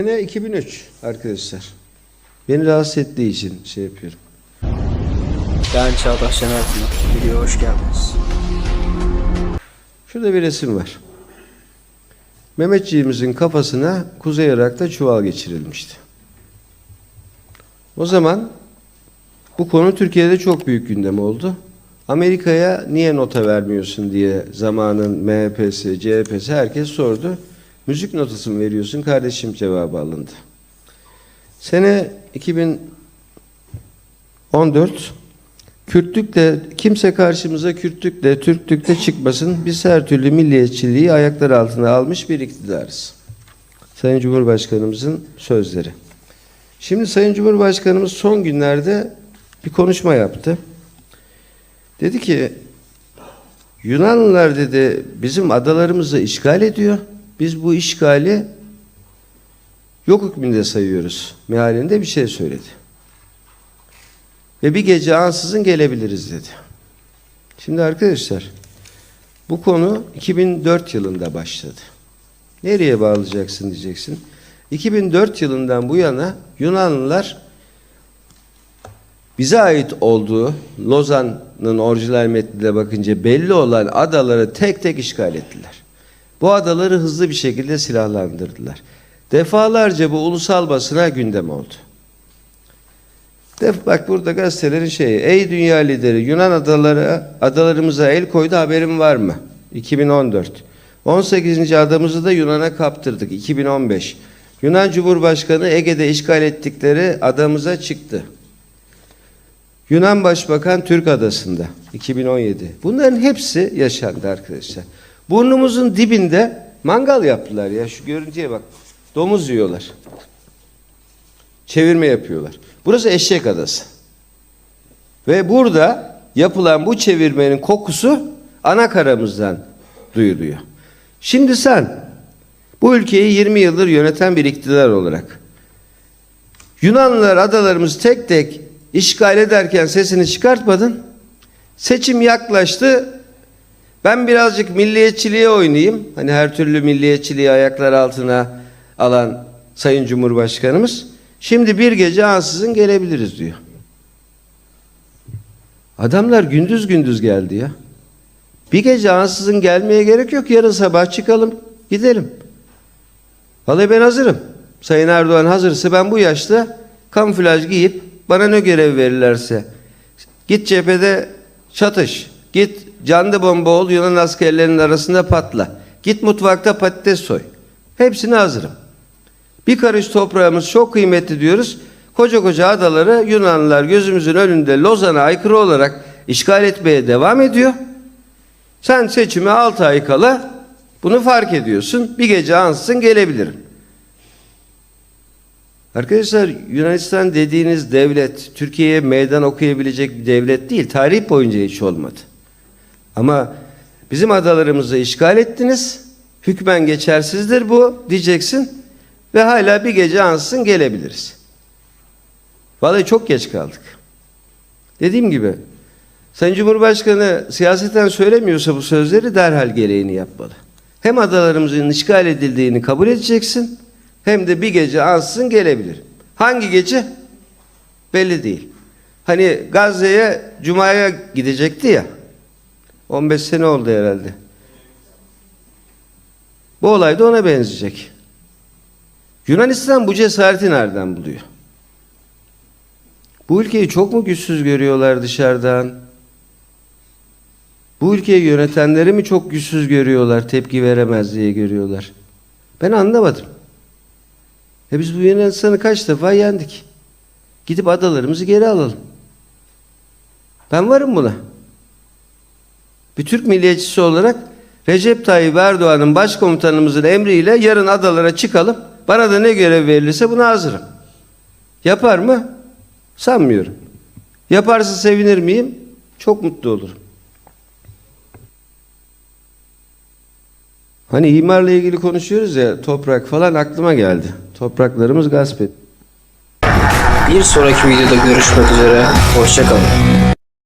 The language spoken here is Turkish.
Sene 2003 arkadaşlar. Beni rahatsız ettiği için şey yapıyorum. Ben Çağdaş Şener Pınar. Videoya hoş geldiniz. Şurada bir resim var. Mehmetçiğimizin kafasına Kuzey Irak'ta çuval geçirilmişti. O zaman bu konu Türkiye'de çok büyük gündem oldu. Amerika'ya niye nota vermiyorsun diye zamanın MHP'si, CHP'si herkes sordu. Müzik notası mı veriyorsun kardeşim cevabı alındı. Sene 2014 Kürtlükle kimse karşımıza Kürtlükle, Türklükle çıkmasın. Biz her türlü milliyetçiliği ayaklar altına almış bir iktidarız. Sayın Cumhurbaşkanımızın sözleri. Şimdi Sayın Cumhurbaşkanımız son günlerde bir konuşma yaptı. Dedi ki Yunanlılar dedi bizim adalarımızı işgal ediyor. Biz bu işgali yok hükmünde sayıyoruz. Mealinde bir şey söyledi. Ve bir gece ansızın gelebiliriz dedi. Şimdi arkadaşlar bu konu 2004 yılında başladı. Nereye bağlayacaksın diyeceksin. 2004 yılından bu yana Yunanlılar bize ait olduğu Lozan'ın orijinal metnine bakınca belli olan adaları tek tek işgal ettiler. Bu adaları hızlı bir şekilde silahlandırdılar. Defalarca bu ulusal basına gündem oldu. Def bak burada gazetelerin şeyi. Ey dünya lideri Yunan adaları adalarımıza el koydu haberin var mı? 2014. 18. adamızı da Yunan'a kaptırdık 2015. Yunan Cumhurbaşkanı Ege'de işgal ettikleri adamıza çıktı. Yunan Başbakan Türk Adası'nda 2017. Bunların hepsi yaşandı arkadaşlar. Burnumuzun dibinde mangal yaptılar ya şu görüntüye bak. Domuz yiyorlar. Çevirme yapıyorlar. Burası Eşek Adası. Ve burada yapılan bu çevirmenin kokusu ana karamızdan duyuluyor. Şimdi sen bu ülkeyi 20 yıldır yöneten bir iktidar olarak Yunanlılar adalarımızı tek tek işgal ederken sesini çıkartmadın. Seçim yaklaştı. Ben birazcık milliyetçiliğe oynayayım. Hani her türlü milliyetçiliği ayaklar altına alan Sayın Cumhurbaşkanımız. Şimdi bir gece ansızın gelebiliriz diyor. Adamlar gündüz gündüz geldi ya. Bir gece ansızın gelmeye gerek yok. Yarın sabah çıkalım gidelim. Vallahi ben hazırım. Sayın Erdoğan hazırsa ben bu yaşta kamuflaj giyip bana ne görev verirlerse git cephede çatış. Git canlı bomba ol Yunan askerlerinin arasında patla. Git mutfakta patates soy. Hepsine hazırım. Bir karış toprağımız çok kıymetli diyoruz. Koca koca adaları Yunanlılar gözümüzün önünde Lozan'a aykırı olarak işgal etmeye devam ediyor. Sen seçime 6 ay kala bunu fark ediyorsun. Bir gece ansızın gelebilirim. Arkadaşlar Yunanistan dediğiniz devlet Türkiye'ye meydan okuyabilecek bir devlet değil. Tarih boyunca hiç olmadı. Ama bizim adalarımızı işgal ettiniz. Hükmen geçersizdir bu diyeceksin. Ve hala bir gece ansızın gelebiliriz. Vallahi çok geç kaldık. Dediğim gibi Sayın Cumhurbaşkanı siyaseten söylemiyorsa bu sözleri derhal gereğini yapmalı. Hem adalarımızın işgal edildiğini kabul edeceksin hem de bir gece ansızın gelebilir. Hangi gece? Belli değil. Hani Gazze'ye Cuma'ya gidecekti ya. 15 sene oldu herhalde. Bu olay da ona benzeyecek. Yunanistan bu cesareti nereden buluyor? Bu ülkeyi çok mu güçsüz görüyorlar dışarıdan? Bu ülkeyi yönetenleri mi çok güçsüz görüyorlar, tepki veremez diye görüyorlar? Ben anlamadım. E biz bu Yunanistan'ı kaç defa yendik? Gidip adalarımızı geri alalım. Ben varım buna. Bir Türk milliyetçisi olarak Recep Tayyip Erdoğan'ın başkomutanımızın emriyle yarın adalara çıkalım. Bana da ne görev verilirse buna hazırım. Yapar mı? Sanmıyorum. Yaparsa sevinir miyim? Çok mutlu olurum. Hani imarla ilgili konuşuyoruz ya toprak falan aklıma geldi. Topraklarımız gasp et. Bir sonraki videoda görüşmek üzere. Hoşçakalın.